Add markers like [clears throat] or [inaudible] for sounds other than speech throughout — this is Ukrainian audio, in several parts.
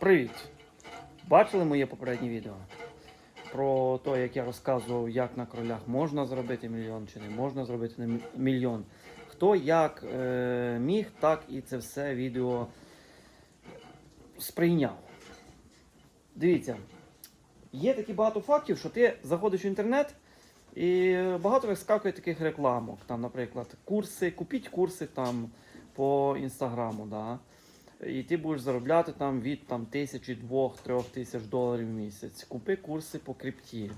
Привіт! Бачили моє попереднє відео? Про те, як я розказував, як на кролях можна зробити мільйон чи не можна зробити мільйон. Хто як е, міг, так і це все відео сприйняв. Дивіться, є такі багато фактів, що ти заходиш в інтернет і багато вискакує таких рекламок. Там, наприклад, курси, купіть курси там по інстаграму. Да? І ти будеш заробляти там від там, тисячі, двох, трьох тисяч доларів в місяць. Купи курси по крипті.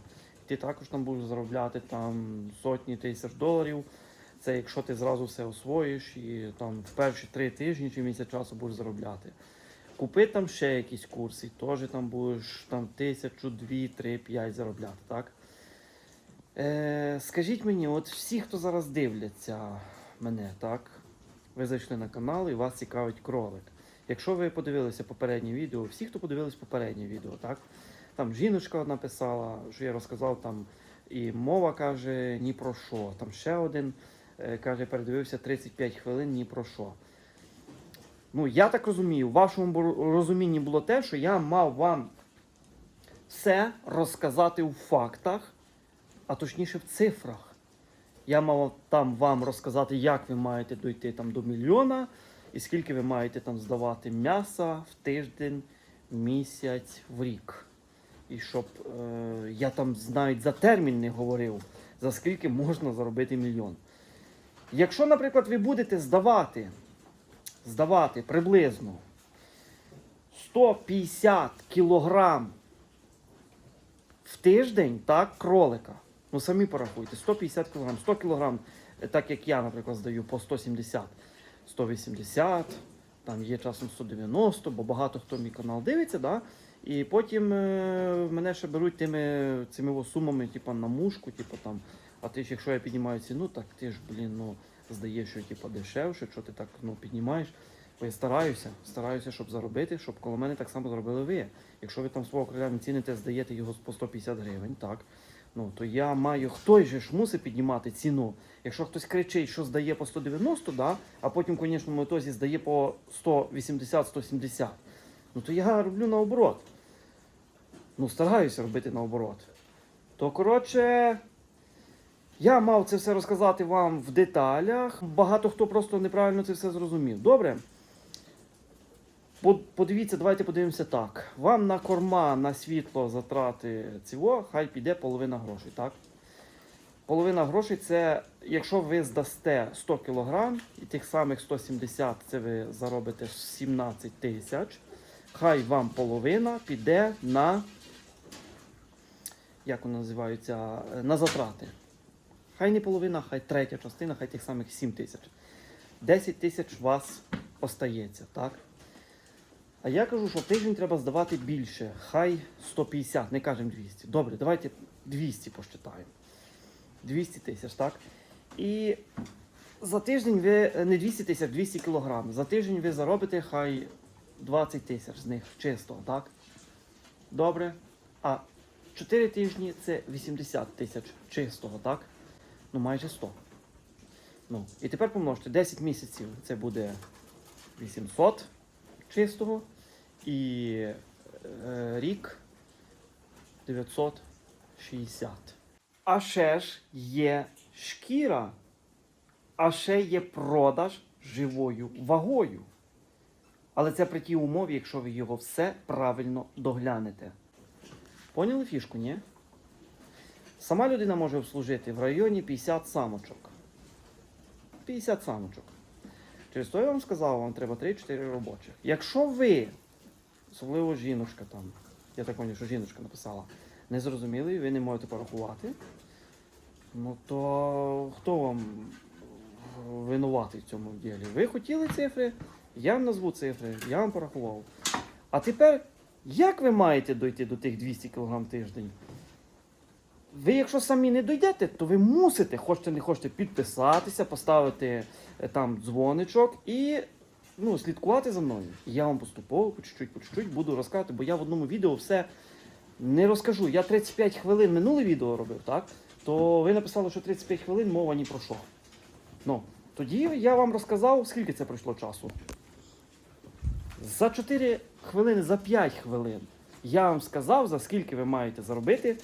Ти також там будеш заробляти там сотні тисяч доларів. Це якщо ти зразу все освоїш і там в перші три тижні чи місяць часу будеш заробляти. Купи там ще якісь курси, теж там будеш там тисячу, дві, три, п'ять заробляти, так? Е, скажіть мені, от всі, хто зараз дивляться мене, так? Ви зайшли на канал і вас цікавить кролик. Якщо ви подивилися попереднє відео, всі, хто подивились попереднє відео, так? Там жіночка одна писала, що я розказав там, і мова каже ні про що. Там ще один е, каже, передивився 35 хвилин ні про що. Ну, я так розумію, в вашому розумінні було те, що я мав вам все розказати у фактах, а точніше в цифрах. Я мав там вам розказати, як ви маєте дойти там до мільйона, і скільки ви маєте там здавати м'яса в тиждень, місяць, в рік. І щоб е, я там навіть за термін не говорив, за скільки можна заробити мільйон. Якщо, наприклад, ви будете здавати, здавати приблизно 150 кілограм в тиждень, так, кролика. Ну самі порахуйте, 150 кг, 100 кг, так як я, наприклад, здаю по 170, 180, там є часом 190, бо багато хто мій канал дивиться, да? і потім е, мене ще беруть тими цими сумами, типу, на мушку, типу, там, а ти ж, якщо я піднімаю ціну, так ти ж, блін, ну, здаєш, що типу, дешевше, що ти так ну, піднімаєш. Бо я стараюся, стараюся, щоб заробити, щоб коло мене так само зробили ви. Якщо ви там свого кроля не ціните, здаєте його по 150 гривень, так. Ну, то я маю, хтось же ж мусить піднімати ціну. Якщо хтось кричить, що здає по 190, да, а потім в конечному здає по 180-170, ну то я роблю наоборот. Ну, стараюся робити наоборот. То, коротше, я мав це все розказати вам в деталях. Багато хто просто неправильно це все зрозумів. Добре? По- Подивіться, давайте подивимося так. Вам на корма, на світло затрати цього, хай піде половина грошей, так? Половина грошей це, якщо ви здасте 100 кг і тих самих 170 це ви заробите 17 тисяч, хай вам половина піде на, як вони називаються, на затрати. Хай не половина, хай третя частина, хай тих самих 7 тисяч. 10 тисяч у вас остається, так? А я кажу, що тиждень треба здавати більше. Хай 150, не кажемо 200. Добре, давайте 200 посчитаємо. 200 тисяч, так? І за тиждень ви е, не 200 тисяч, 200 кілограм. За тиждень ви заробите хай 20 тисяч з них чистого, так? Добре. А 4 тижні це 80 тисяч чистого, так? Ну, майже 100. Ну, і тепер помножте 10 місяців це буде 800 чистого і е, рік 960. А ще ж є шкіра, а ще є продаж живою вагою. Але це при тій умові, якщо ви його все правильно доглянете. Поняли фішку, ні? Сама людина може обслужити в районі 50 самочок. 50 самочок. Через то я вам сказав, вам треба 3-4 робочих. Якщо ви, особливо жіночка там, я так пам'ятаю, що жіночка написала, не зрозуміли, ви не можете порахувати, ну то хто вам винуватий в цьому ділі? Ви хотіли цифри, я вам назву цифри, я вам порахував. А тепер, як ви маєте дойти до тих 200 кг тиждень? Ви, якщо самі не дойдете, то ви мусите, хочете не хочете, підписатися, поставити е, там дзвоничок і ну, слідкувати за мною. І я вам поступово, по чуть-чуть, по чуть-чуть буду розказувати, бо я в одному відео все не розкажу. Я 35 хвилин минуле відео робив, так? То ви написали, що 35 хвилин мова ні про що. Ну, тоді я вам розказав, скільки це пройшло часу. За 4 хвилини, за 5 хвилин я вам сказав, за скільки ви маєте заробити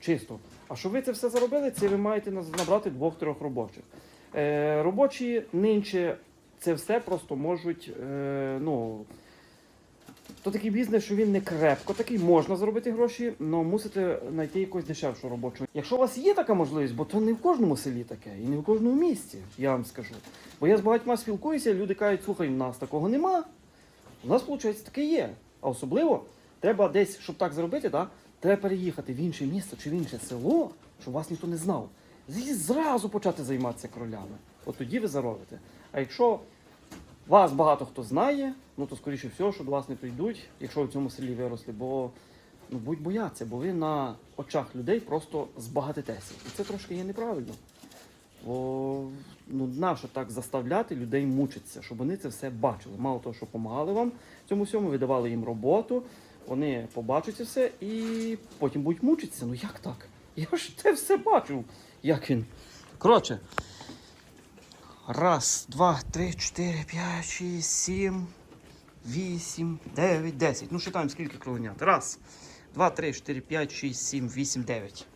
чисто. А щоб ви це все заробили, це ви маєте набрати двох-трьох робочих. Е, робочі нинче це все просто можуть. Е, ну, то такий бізнес, що він не крепко, такий можна заробити гроші, але мусите знайти якусь дешевшу робочу. Якщо у вас є така можливість, бо то не в кожному селі таке, і не в кожному місті, я вам скажу. Бо я з багатьма спілкуюся, люди кажуть, слухай, у нас такого нема. У нас, виходить, таке є. А особливо треба десь, щоб так зробити, да, треба переїхати в інше місто чи в інше село, щоб вас ніхто не знав. І зразу почати займатися кролями. От тоді ви заробите. А якщо вас багато хто знає, ну то скоріше всього, що до вас не прийдуть, якщо в цьому селі виросли, бо ну, будь бояться, бо ви на очах людей просто збагатитеся. І це трошки є неправильно. Бо ну, нащо так заставляти людей мучитися, щоб вони це все бачили. Мало того, що допомагали вам цьому всьому, ви давали їм роботу, вони побачать все і потім будуть мучитися. Ну як так? Я ж це все бачив, як він. Коротше. Раз, два, три, чотири, п'ять, шість, сім, вісім, дев'ять, десять. Ну, считаємо, скільки кроленят. Раз, два, три, чотири, п'ять, шість, сім, вісім, дев'ять.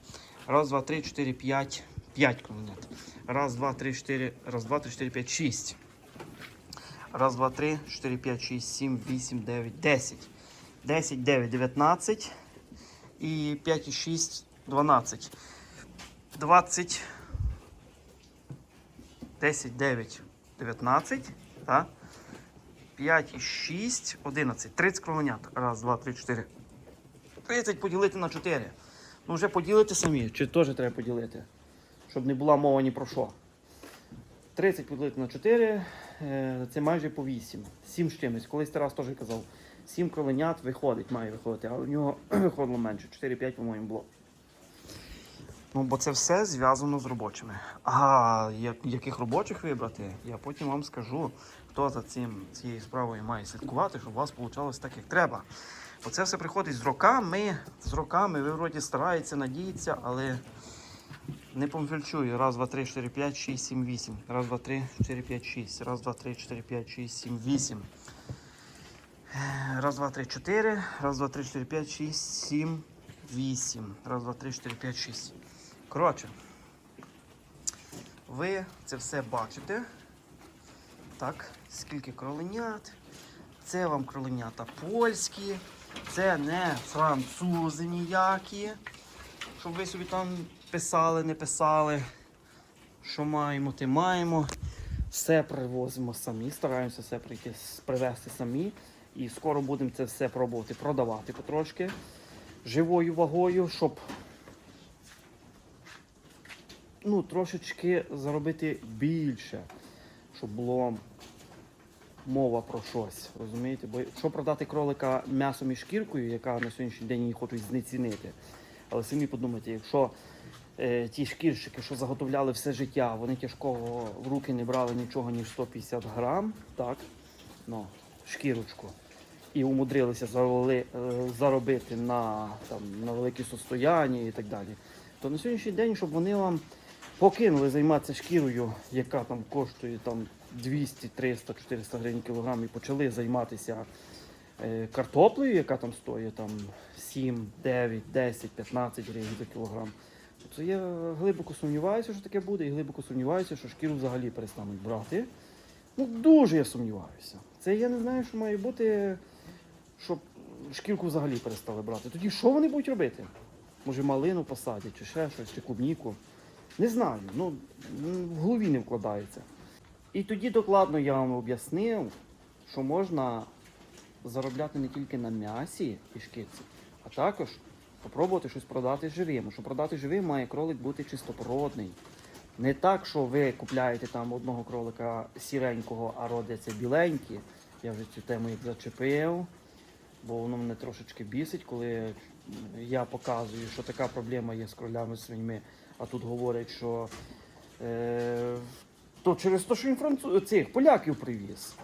Раз, два, три, чотири, п'ять, п'ять кроленят. Раз, два, три, чотири, раз, два, три, чотири, п'ять, шість. Раз, два, три, чотири, п'ять, шість, сім, вісім, дев'ять, десять. Десять, дев'ять, дев'ятнадцять. І п'ять і шість, дванадцять. Двадцять. 10, 9, 19, так? 5 і 6, 11. 30 кровенят. Раз, два, три, чотири. 30 поділити на 4. Ну вже поділити самі, чи теж треба поділити? Щоб не була мова ні про що. 30 поділити на 4, е, це майже по 8. 7 з чимось. Колись Тарас теж казав, Сім коленят виходить, має виходити, але в нього [clears throat] виходило менше. 4-5, по-моєму, було. Ну, бо це все зв'язано з робочими. А як, яких робочих вибрати, я потім вам скажу, хто за цим, цією справою має слідкувати, щоб у вас вийшло так, як треба. Бо це все приходить з роками, з роками, ви вроді стараєтеся, надіється, але не помфільчую. Раз, два, три, 4, 5, 6, 7, 8. Раз, два, три, 4, 5, 6. Раз, два, три, 4, 5, 6, 7, 8. Раз, два, три, чотири. Раз, два, три, чотири, п'ять, шість, сім, вісім. Раз, два, три, чотири, п'ять, шість. Коротше, ви це все бачите. Так, скільки кроленят. Це вам кроленята польські, це не французи ніякі. Щоб ви собі там писали, не писали. Що маємо, те маємо. Все привозимо самі, стараємося все прийти, привезти самі. І скоро будемо це все пробувати продавати потрошки живою вагою, щоб ну, трошечки заробити більше, щоб було мова про щось. Розумієте? Бо якщо продати кролика м'ясом і шкіркою, яка на сьогоднішній день її хочуть знецінити. Але самі подумайте, якщо е, ті шкірщики, що заготовляли все життя, вони тяжкого в руки не брали нічого, ніж 150 грам, так, ну, шкірочку, і умудрилися е, заробити на, там, на великі состояння і так далі, то на сьогоднішній день, щоб вони вам покинули займатися шкірою, яка там коштує там 200, 300, 400 гривень кілограм, і почали займатися е, картоплею, яка там стоїть там 7, 9, 10, 15 гривень за кілограм. То я глибоко сумніваюся, що таке буде, і глибоко сумніваюся, що шкіру взагалі перестануть брати. Ну, дуже я сумніваюся. Це я не знаю, що має бути, щоб шкірку взагалі перестали брати. Тоді що вони будуть робити? Може, малину посадять, чи ще щось, чи клубніку. Не знаю, ну в голові не вкладається. І тоді докладно я вам об'яснив, що можна заробляти не тільки на м'ясі і шкірці, а також попробувати щось продати живим. Щоб продати живим, має кролик бути чистопородний. Не так, що ви купляєте там одного кролика сіренького, а родяться біленькі. Я вже цю тему як зачепив, бо воно мене трошечки бісить, коли я показую, що така проблема є з кролями свиньми, а тут говорять, що е, то через те, що він француз, цих поляків привіз.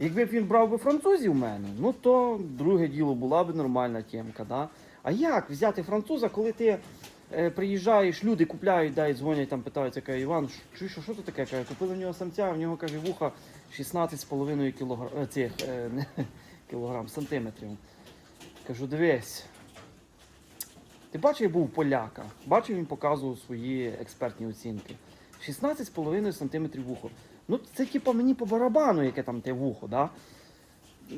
Якби він брав би французів в мене, ну то друге діло була б нормальна тємка. Да? А як взяти француза, коли ти приїжджаєш, люди купляють, дай дзвонять, там питаються, каже, Іван, чуєш, що, що це таке? Каже, купили в нього самця, в нього каже, вуха 16,5 кілограм цих е, не, [laughs] кілограм, сантиметрів. Кажу, дивись. Ти бачив, я був поляка. Бачив, він показував свої експертні оцінки. 16,5 см вухо. Ну, це типу мені по барабану, яке там те вухо, да?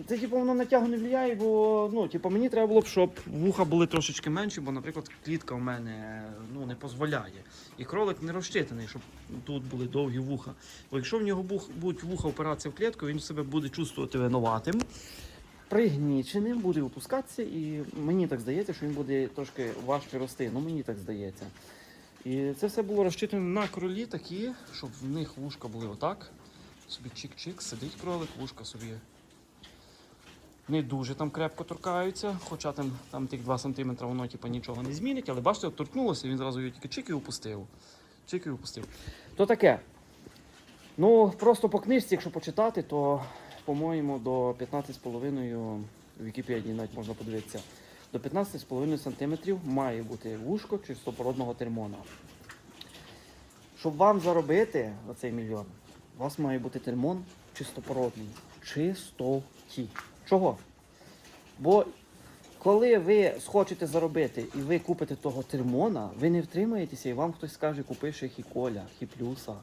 Це типу воно на тягу не впливає, бо ну, типу, мені треба було б, щоб вуха були трошечки менші, бо, наприклад, клітка в мене ну, не дозволяє. І кролик не розчитаний, щоб тут були довгі вуха. Бо якщо в нього будуть вуха опиратися в клітку, він себе буде чувствувати винуватим, пригніченим, буде випускатися, і мені так здається, що він буде трошки важче рости. Ну мені так здається. І це все було розчитано на кролі такі, щоб в них вушка були отак. Собі чик-чик, сидить кролик, вушка собі не дуже там крепко торкаються, хоча там, там тих 2 см воно типу, нічого не змінить, але бачите, торкнулося, він зразу його тільки чик і опустив. Чик і опустив. То таке. Ну, просто по книжці, якщо почитати, то, по-моєму, до 15,5 в Вікіпедії навіть можна подивитися. До 15,5 см має бути вушко чистопородного термона. Щоб вам заробити оцей мільйон, у вас має бути термон чистопородний. Чистоті. Чого? Бо коли ви схочете заробити і ви купите того термона, ви не втримаєтеся, і вам хтось скаже, купи ще хіколя, хіплюса,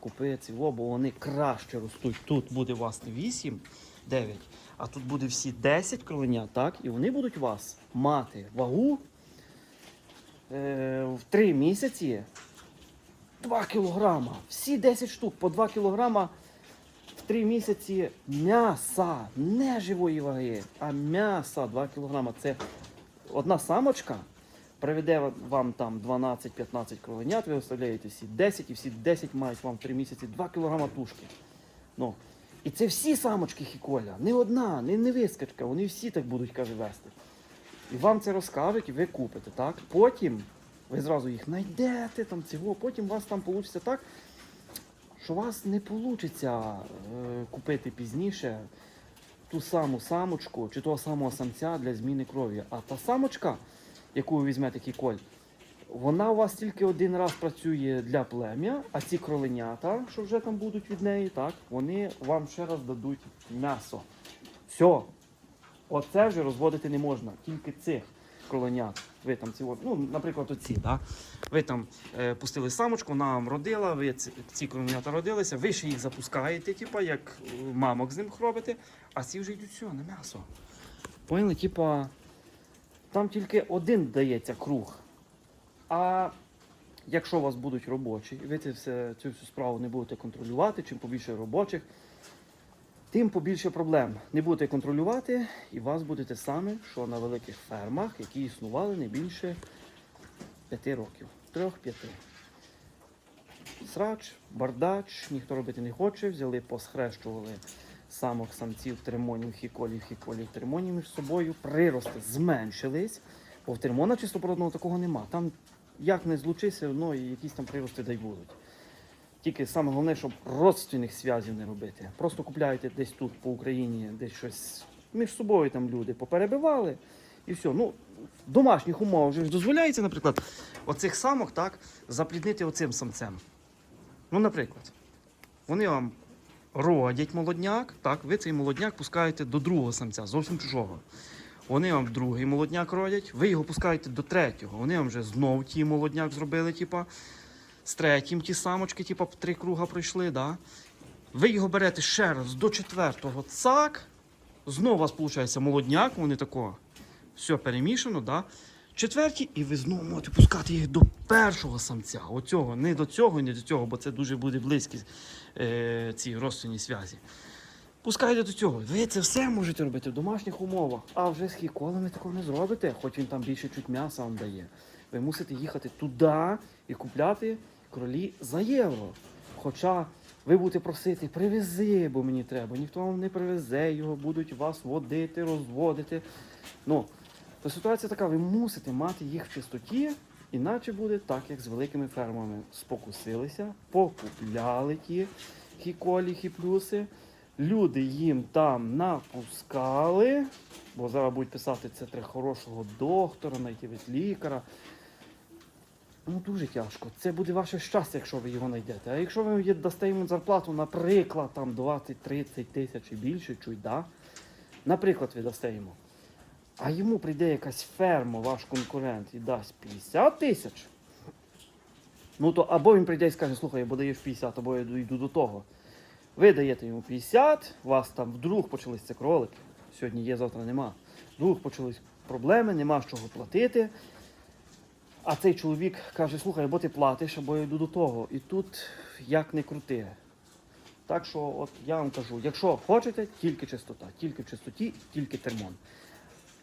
купи цього, бо вони краще ростуть. Тут буде у вас 8, 9, а тут буде всі 10 кроленят, так? І вони будуть у вас мати вагу е, в 3 місяці 2 кілограма. Всі 10 штук по 2 кілограма в 3 місяці м'яса, не живої ваги, а м'яса 2 кілограма. Це одна самочка приведе вам там 12-15 кроленят, ви оставляєте всі 10, і всі 10 мають вам в 3 місяці 2 кілограма тушки. Ну, і це всі самочки хіколя, не одна, не, не вискочка, вони всі так будуть, каже, вести. І вам це розкажуть, і ви купите, так? Потім ви зразу їх знайдете, там цього, потім у вас там вийде так, що у вас не вийде купити пізніше ту саму самочку чи того самого самця для зміни крові. А та самочка, яку ви візьмете кіколь, вона у вас тільки один раз працює для плем'я, а ці кроленята, що вже там будуть від неї, так, вони вам ще раз дадуть м'ясо. Все. Оце вже розводити не можна, тільки цих кроленят. Ви там ці, ну, наприклад, оці, да? ви там е, пустили самочку, вона вам родила, ви ці, ці кроленята родилися, ви ще їх запускаєте, типа, як мамок з ним робите, а ці вже йдуть все, на м'ясо. Поняли, типа, там тільки один дається круг. А якщо у вас будуть робочі, і ви це все, цю всю справу не будете контролювати, чим побільше робочих, тим побільше проблем. Не будете контролювати, і вас буде те саме, що на великих фермах, які існували не більше 5 років. 3-5. Срач, бардач, ніхто робити не хоче, взяли, посхрещували самок самців термонів, хіколів, хіколів, термонів між собою, прирости зменшились, бо в термона чистопородного такого нема. Там як не злучися, воно і якісь там прирости дай будуть. Тільки саме головне, щоб родственних зв'язів не робити. Просто купляєте десь тут по Україні, десь щось між собою там люди поперебивали і все. Ну, в домашніх умовах вже дозволяється, наприклад, оцих самок так, запліднити оцим самцем. Ну, наприклад, вони вам родять молодняк, так, ви цей молодняк пускаєте до другого самця, зовсім чужого. Вони вам другий молодняк родять, ви його пускаєте до третього. Вони вам вже знов ті молодняк зробили, типа, з третім ті самочки, типа, три круга пройшли, да? Ви його берете ще раз до четвертого цак. Знову у вас виходить молодняк, вони тако все перемішано, да? Четверті, і ви знову можете пускати їх до першого самця. Оцього, не до цього, не до цього, бо це дуже буде близькі е, ці родственні зв'язі. Пускайте до цього. Ви це все можете робити в домашніх умовах, а вже з хіколами такого не зробите, хоч він там більше чуть м'яса вам дає. Ви мусите їхати туди і купляти кролі за євро. Хоча ви будете просити, привези, бо мені треба. Ніхто вам не привезе його, будуть вас водити, розводити. Ну, то ситуація така, ви мусите мати їх в чистоті, іначе буде так, як з великими фермами. Спокусилися, покупляли ті хіколі, хіплюси. Люди їм там напускали, бо зараз будуть писати, це треба хорошого доктора, знайти від лікаря. Ну дуже тяжко. Це буде ваше щастя, якщо ви його знайдете. А якщо ви дасте йому зарплату, наприклад, там 20-30 тисяч і більше, чуть, да? Наприклад, ви дасте йому. А йому прийде якась ферма, ваш конкурент, і дасть 50 тисяч. Ну то або він прийде і скаже, слухай, або даєш 50, або я йду до того. Ви даєте йому 50, у вас там вдруг почались це кролики. Сьогодні є, завтра нема. Вдруг почались проблеми, нема з чого платити. А цей чоловік каже, слухай, або ти платиш, або я йду до того. І тут як не крути. Так що, от я вам кажу, якщо хочете, тільки чистота, тільки в чистоті, тільки термон.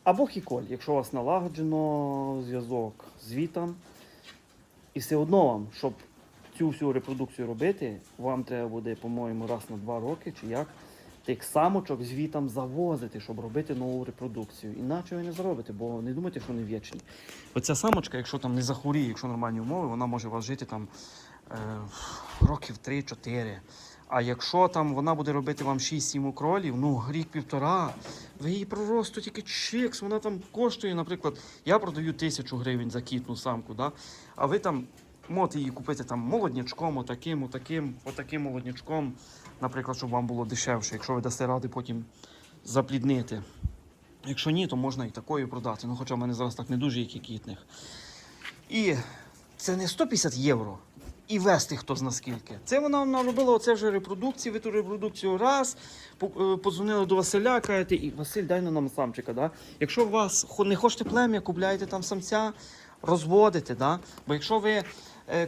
Або хіколь, якщо у вас налагоджено зв'язок з вітом, і все одно вам, щоб цю всю репродукцію робити, вам треба буде, по-моєму, раз на два роки чи як, тих самочок з вітом завозити, щоб робити нову репродукцію. Іначе ви не зробите, бо не думайте, що вони вічні. Оця самочка, якщо там не захворіє, якщо нормальні умови, вона може вас жити там е, років 3-4. А якщо там вона буде робити вам 6-7 кролів, ну рік-півтора, ви її проросту тільки чикс, вона там коштує, наприклад, я продаю тисячу гривень за кітну самку, да? а ви там можете її купити там молоднячком, отаким, отаким, отаким молоднячком, наприклад, щоб вам було дешевше, якщо ви дасте ради потім запліднити. Якщо ні, то можна і такою продати. Ну, хоча в мене зараз так не дуже, і кітних. І це не 150 євро. І вести хто зна скільки. Це вона наробила оце вже репродукції, ви ту репродукцію раз, е, подзвонили до Василя, кажете, і Василь, дай на нам самчика. Да? Якщо у вас не хочете плем'я, купляєте там самця, розводите. Да? Бо якщо ви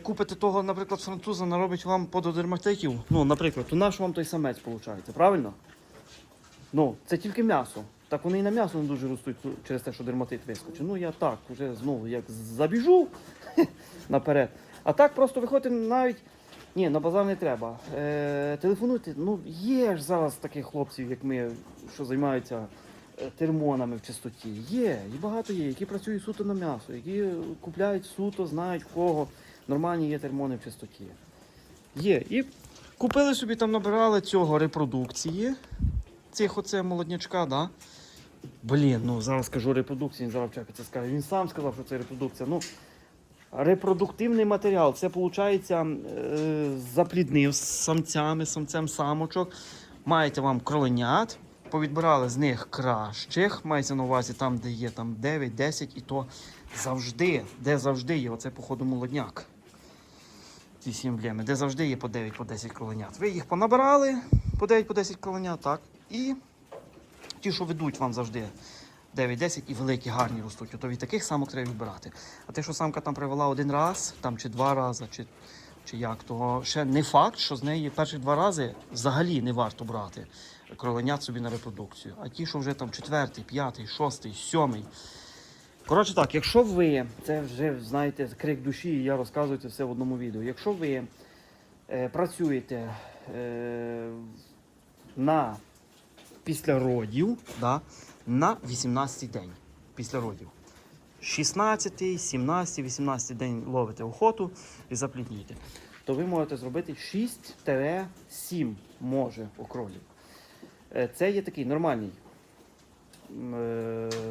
купите того, наприклад, француза, наробить вам пододерматитів, ну, наприклад, то наш вам той самець виходить, правильно? Ну, це тільки м'ясо. Так вони і на м'ясо не дуже ростуть через те, що дерматит вискочив. Ну я так вже знову як забіжу [laughs] наперед. А так просто виходите навіть. Ні, на базар не треба. Е, телефонуйте. Ну, є ж зараз таких хлопців, як ми, що займаються е, термонами в чистоті. Є, і багато є, які працюють суто на м'ясо, які купляють суто, знають кого. Нормальні є термони в чистоті. Є. І купили собі там, набирали цього репродукції цих оце молоднячка, да? Блін, ну зараз кажу репродукції, він зараз вчепиться скаже. Він сам сказав, що це репродукція. Ну, репродуктивний матеріал, це виходить, е, запліднив з самцями, самцем самочок. Маєте вам кроленят, повідбирали з них кращих, мається на увазі там, де є там 9-10, і то завжди, де завжди є, оце, походу, молодняк. Ці емблеми, де завжди є по 9 по 10 кроленят. Ви їх понабирали по 9 по 10 кроленят, так. І ті, що ведуть вам завжди 9-10 і великі, гарні ростуть, то від таких самок треба відбирати. А те, що самка там привела один раз, там чи два рази, чи, чи як, то ще не факт, що з неї перші два рази взагалі не варто брати кроленят собі на репродукцію. А ті, що вже там четвертий, п'ятий, шостий, сьомий. Коротше так, якщо ви, це вже знаєте, крик душі, і я розказую це все в одному відео. Якщо ви е, працюєте е, на після родів, да, на 18 день після родів. 16, 17, 18 день ловите охоту і запліднюєте. То ви можете зробити 6-7 може окролів. Е, Це є такий нормальний,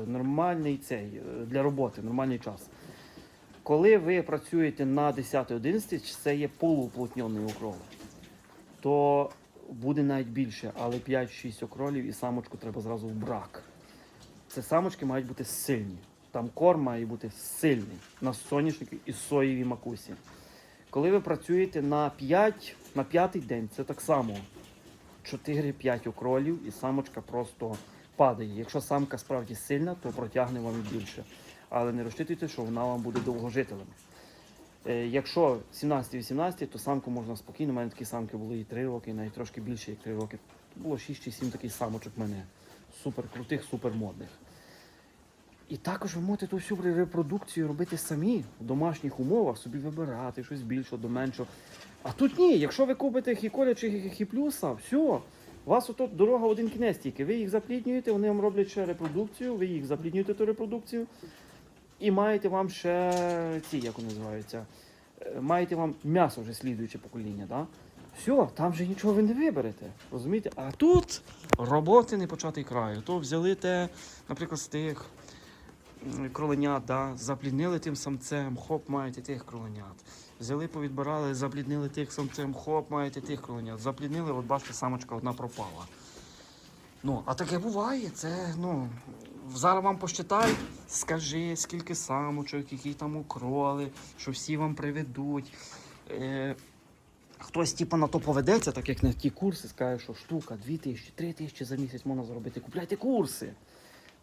нормальний цей е, для роботи, нормальний час. Коли ви працюєте на 10-11, це є полууплотньоний окрол, то буде навіть більше, але 5-6 окролів і самочку треба зразу в брак. Це самочки мають бути сильні. Там корм має бути сильний на соняшнику і соєвій макусі. Коли ви працюєте на 5, на п'ятий день, це так само 4-5 окролів і самочка просто падає. Якщо самка справді сильна, то протягне вам і більше. Але не розчитуйте, що вона вам буде довгожителем. Е, Якщо 17-18, то самку можна спокійно. У мене такі самки були і 3 роки, і навіть трошки більше, як 3 роки. Було 6 чи 7 таких самочок в мене. Супер крутих, супер модних. І також ви можете ту всю репродукцію робити самі в домашніх умовах, собі вибирати щось більше до меншого. А тут ні, якщо ви купите хіколя чи хі- хіплюса, все, у вас ото дорога один кінець тільки. Ви їх запліднюєте, вони вам роблять ще репродукцію, ви їх запліднюєте ту репродукцію. І маєте вам ще ці, як вони називаються, е, маєте вам м'ясо вже слідуюче покоління, да? Все, там вже нічого ви не виберете. Розумієте? А тут роботи не початий краю. То взяли те, наприклад, з тих кроленят, да, запліднили тим самцем, хоп, маєте тих кроленят. Взяли, повідбирали, запліднили тих самцем, хоп, маєте тих кроленят. Запліднили, от бачите, самочка одна пропала. Ну, а таке буває. Це, ну, зараз вам посчитай, скажи, скільки самочок, які там укроли, що всі вам приведуть. Е, хтось типу, на то поведеться, так як на ті курси, скаже, що штука, 2 тисячі, 3 тисячі за місяць можна заробити. Купляйте курси.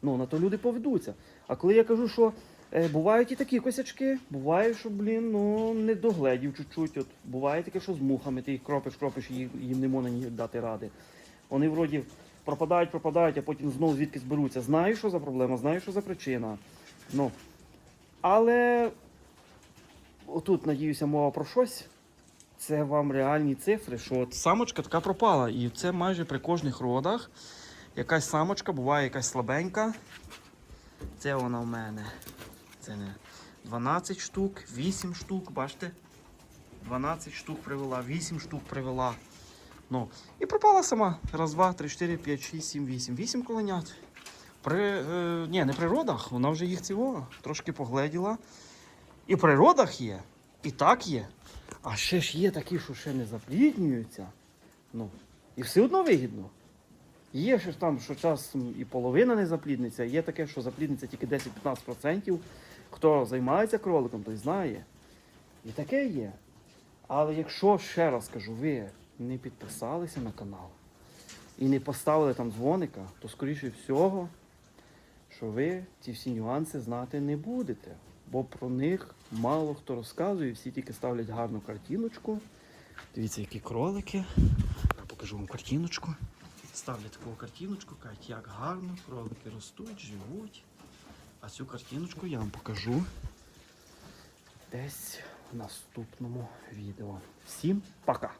Ну, на то люди поведуться. А коли я кажу, що бувають і такі косячки, буває, що, блін, ну, не догледів чуть-чуть. От, буває таке, що з мухами ти їх кропиш, кропиш, і їм не можна дати ради. Вони вроді пропадають, пропадають, а потім знову звідки зберуться. Знаю, що за проблема, знаю, що за причина. Ну, але отут, надіюся, мова про щось. Це вам реальні цифри, що от самочка така пропала. І це майже при кожних родах. Якась самочка, буває якась слабенька. Це вона в мене. Це не 12 штук, 8 штук, бачите? 12 штук привела, 8 штук привела. Ну, і пропала сама. Раз, два, три, чотири, п'ять, шість, сім, вісім. Вісім коленят. При, е, ні, не при родах, вона вже їх цього трошки погледіла. І при родах є, і так є. А ще ж є такі, що ще не запліднюються. Ну, і все одно вигідно. Є ще там, що часом і половина не заплідниться, є таке, що заплідниться тільки 10-15%. Хто займається кроликом, той знає. І таке є. Але якщо, ще раз кажу, ви не підписалися на канал і не поставили там дзвоника, то скоріше всього, що ви ці всі нюанси знати не будете. Бо про них мало хто розказує, всі тільки ставлять гарну картиночку. Дивіться, які кролики. Я покажу вам картиночку. Ставлять таку картиночку, кажуть, як гарно кролики ростуть, живуть. А цю картиночку я вам покажу десь в наступному відео. Всім пока!